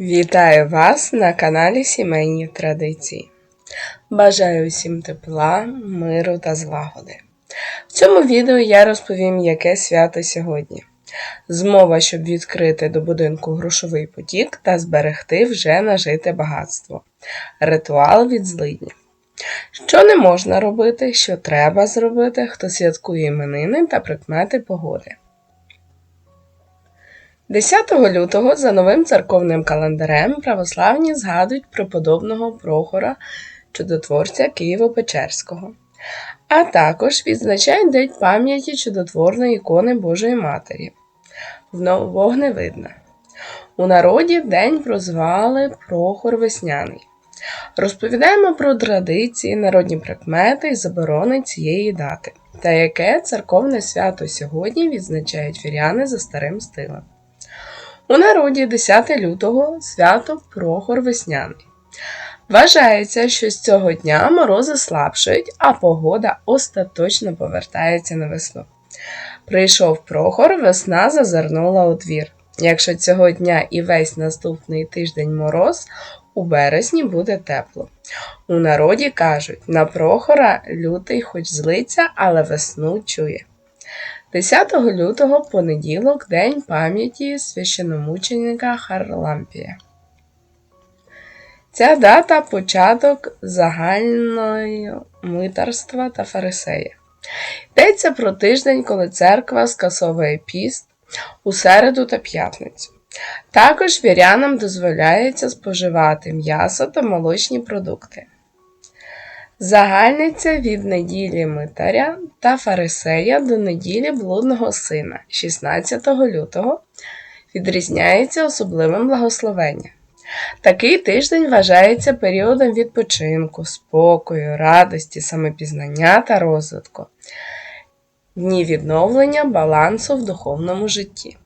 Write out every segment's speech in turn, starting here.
Вітаю вас на каналі Сімейні Традиції. Бажаю усім тепла, миру та злагоди. В цьому відео я розповім, яке свято сьогодні. Змова, щоб відкрити до будинку грошовий потік та зберегти вже нажите багатство. Ритуал від злиднів. Що не можна робити, що треба зробити, хто святкує іменини та прикмети погоди. 10 лютого за новим церковним календарем православні згадують преподобного Прохора, чудотворця Києво-Печерського, а також відзначають День пам'яті чудотворної ікони Божої Матері. Вогневидна. У народі день прозвали Прохор Весняний. Розповідаємо про традиції, народні прикмети і заборони цієї дати, та яке церковне свято сьогодні відзначають віряни за старим стилем. У народі 10 лютого свято Прохор Весняний. Вважається, що з цього дня морози слабшають, а погода остаточно повертається на весну. Прийшов Прохор, весна зазирнула у двір. Якщо цього дня і весь наступний тиждень мороз, у березні буде тепло. У народі кажуть, на Прохора лютий хоч злиться, але весну чує. 10 лютого понеділок День пам'яті священомученика Харлампія. Ця дата початок загальної митарства та фарисея. Йдеться про тиждень, коли церква скасовує піст у середу та п'ятницю. Також вірянам дозволяється споживати м'ясо та молочні продукти. Загальниця від неділі Митаря та Фарисея до неділі блудного сина 16 лютого відрізняється особливим благословенням. Такий тиждень вважається періодом відпочинку, спокою, радості, самопізнання та розвитку, дні відновлення балансу в духовному житті.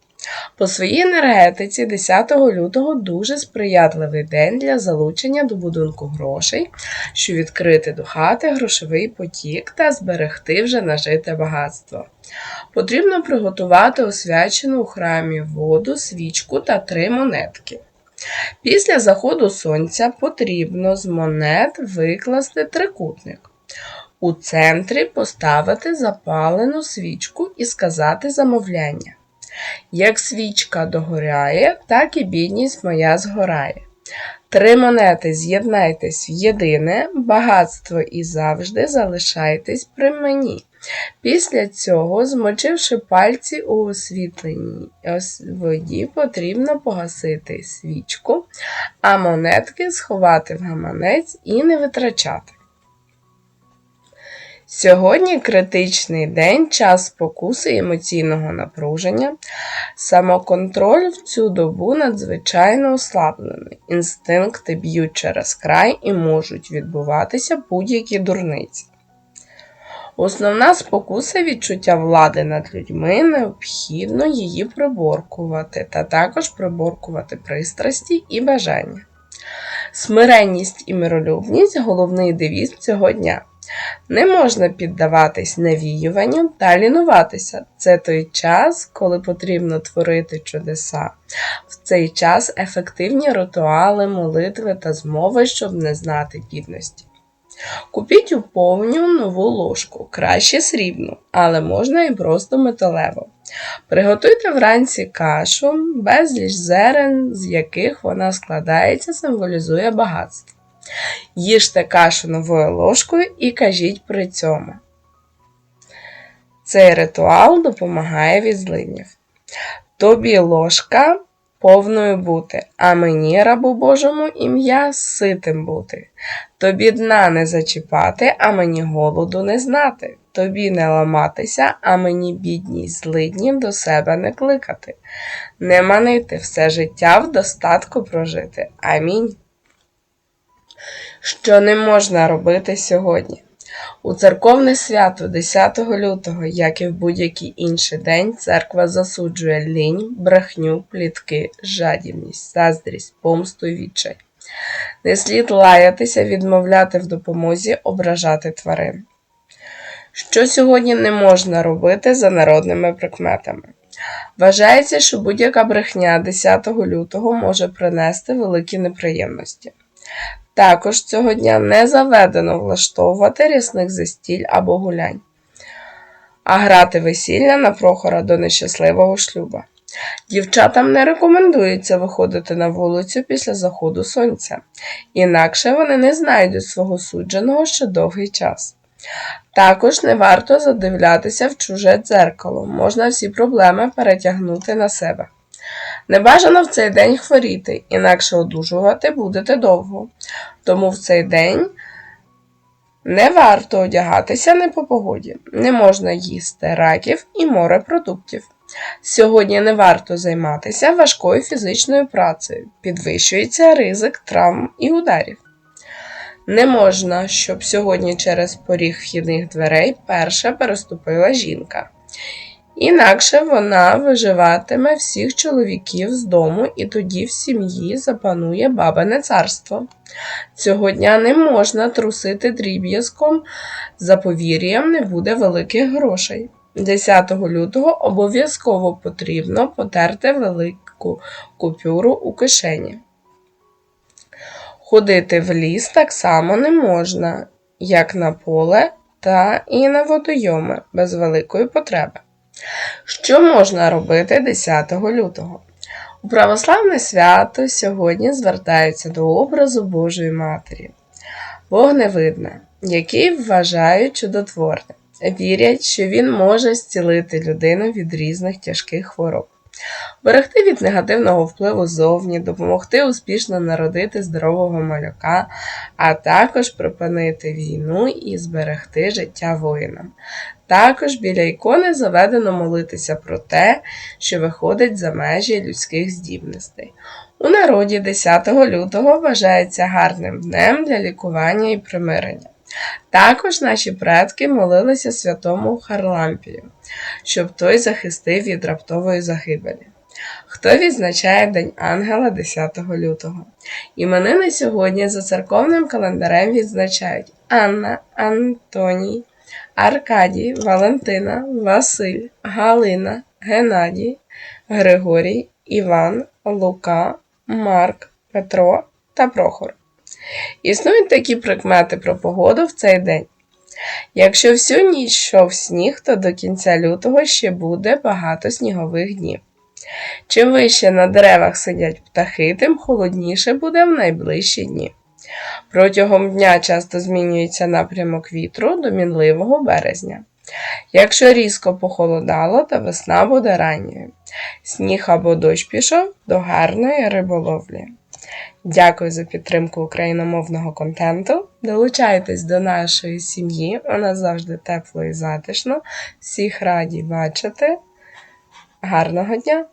По своїй енергетиці 10 лютого дуже сприятливий день для залучення до будинку грошей, щоб відкрити до хати грошовий потік та зберегти вже нажите багатство. Потрібно приготувати освячену у храмі воду, свічку та три монетки. Після заходу сонця потрібно з монет викласти трикутник. У центрі поставити запалену свічку і сказати замовляння. Як свічка догоряє, так і бідність моя згорає. Три монети з'єднайтесь в єдине, багатство і завжди залишайтесь при мені. Після цього, змочивши пальці у освітленій воді, потрібно погасити свічку, а монетки сховати в гаманець і не витрачати. Сьогодні критичний день, час спокуси емоційного напруження. Самоконтроль в цю добу надзвичайно ослаблений. Інстинкти б'ють через край і можуть відбуватися будь-які дурниці. Основна спокуса відчуття влади над людьми необхідно її приборкувати, та також приборкувати пристрасті і бажання. Смиренність і миролюбність головний девіз цього дня. Не можна піддаватись навіюванню та лінуватися. Це той час, коли потрібно творити чудеса. В цей час ефективні ритуали, молитви та змови, щоб не знати бідності. Купіть у повню нову ложку, краще срібну, але можна і просто металеву. Приготуйте вранці кашу, безліч зерен, з яких вона складається, символізує багатство. Їжте кашу новою ложкою і кажіть при цьому. Цей ритуал допомагає від злинів. Тобі ложка повною бути, а мені, рабу Божому, ім'я ситим бути. Тобі дна не зачіпати, а мені голоду не знати. Тобі не ламатися, а мені бідність злиднів до себе не кликати. Не манити все життя в достатку прожити. Амінь що не можна робити сьогодні. У церковне свято 10 лютого, як і в будь-який інший день, церква засуджує лінь, брехню, плітки, жадібність, заздрість, помсту і відчай. Не слід лаятися, відмовляти в допомозі, ображати тварин. Що сьогодні не можна робити за народними прикметами? Вважається, що будь-яка брехня 10 лютого може принести великі неприємності. Також цього дня не заведено влаштовувати рясних застіль або гулянь, а грати весілля на прохора до нещасливого шлюба. Дівчатам не рекомендується виходити на вулицю після заходу сонця, інакше вони не знайдуть свого судженого ще довгий час. Також не варто задивлятися в чуже дзеркало, можна всі проблеми перетягнути на себе. Не бажано в цей день хворіти, інакше одужувати будете довго. Тому в цей день не варто одягатися не по погоді, не можна їсти раків і морепродуктів. Сьогодні не варто займатися важкою фізичною працею, підвищується ризик травм і ударів. Не можна, щоб сьогодні через поріг вхідних дверей перша переступила жінка. Інакше вона виживатиме всіх чоловіків з дому, і тоді в сім'ї запанує бабине царство. Цього дня не можна трусити дріб'язком, за повір'ям не буде великих грошей. 10 лютого обов'язково потрібно потерти велику купюру у кишені. Ходити в ліс так само не можна, як на поле та і на водойоми без великої потреби. Що можна робити 10 лютого? У православне свято сьогодні звертаються до образу Божої Матері, вогневидне, який вважають чудотворним. Вірять, що він може зцілити людину від різних тяжких хвороб, берегти від негативного впливу зовні, допомогти успішно народити здорового малюка, а також припинити війну і зберегти життя воїнам. Також біля ікони заведено молитися про те, що виходить за межі людських здібностей. У народі 10 лютого вважається гарним днем для лікування і примирення. Також наші предки молилися святому Харлампію, щоб той захистив від раптової загибелі. Хто відзначає День Ангела 10 лютого? Іменини сьогодні за церковним календарем відзначають Анна, Антоній, Аркадій, Валентина, Василь, Галина, Геннадій, Григорій, Іван, Лука, Марк, Петро та Прохор. Існують такі прикмети про погоду в цей день. Якщо всю ніч йшов сніг, то до кінця лютого ще буде багато снігових днів. Чим вище на деревах сидять птахи, тим холодніше буде в найближчі дні. Протягом дня часто змінюється напрямок вітру до мінливого березня. Якщо різко похолодало, то весна буде ранньою. Сніг або дощ пішов до гарної риболовлі. Дякую за підтримку україномовного контенту. Долучайтесь до нашої сім'ї, у нас завжди тепло і затишно. Всіх раді бачити. Гарного дня!